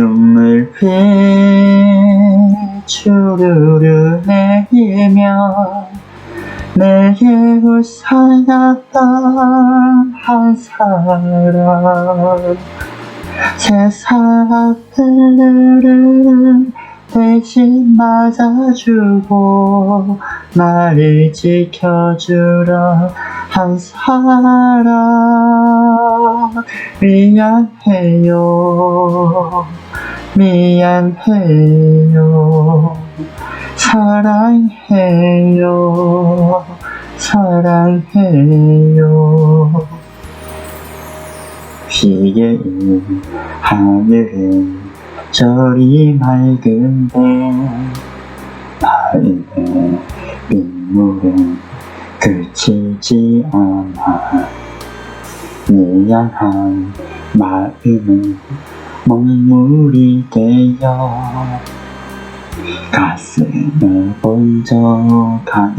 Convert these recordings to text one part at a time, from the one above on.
눈물 비추르르 내리며 내게 웃어야던 한 사람. 세상 앞을 대신 맞아주고 나를 지켜주러 한 사람. 미안해요 미안해요. 사랑해요. 사랑해요. 비에 하늘은 저리 맑은데 마음의 빗물은 그치지 않아. 미안한 마음은 먹물이 되어 가슴에 번져가요.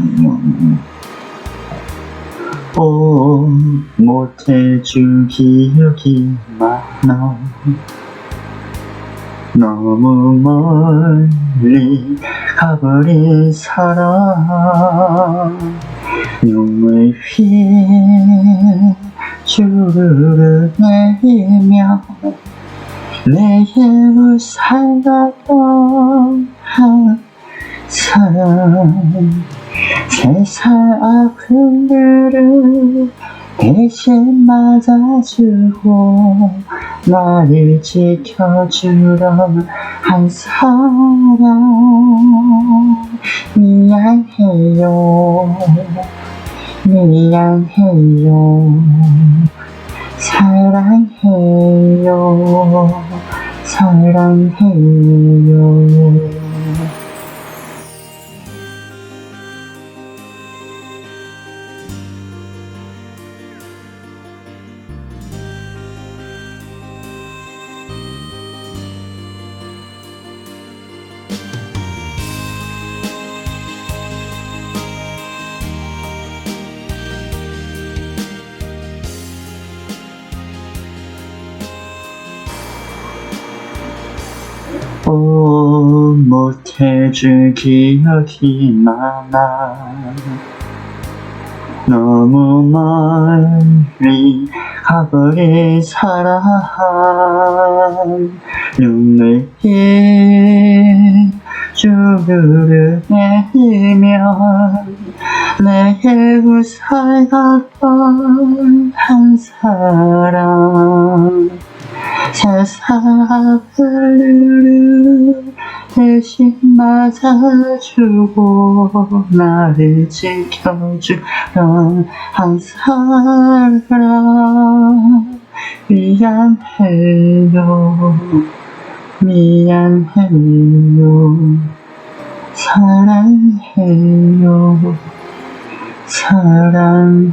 오 못해준 기억이 많아. 너무 멀리 가버린 사람. 눈물 휘 주르르 내리며 내게 웃살았던 한 사람 세상 아픔들을 대신 맞아주고 나를 지켜주던 한 사람. 미안해요. 미안해요 사랑해요. 사랑해요 오 못해줄 기억이 많아 너무 멀리 가버린 사람. 눈물 주르르 내리며 내게 웃어갔던 한 사람. 세상 앞을 대신 맞아주고 나를 지켜주던 한 사람 미안해요. 미안해요. 사랑해요. 사랑해요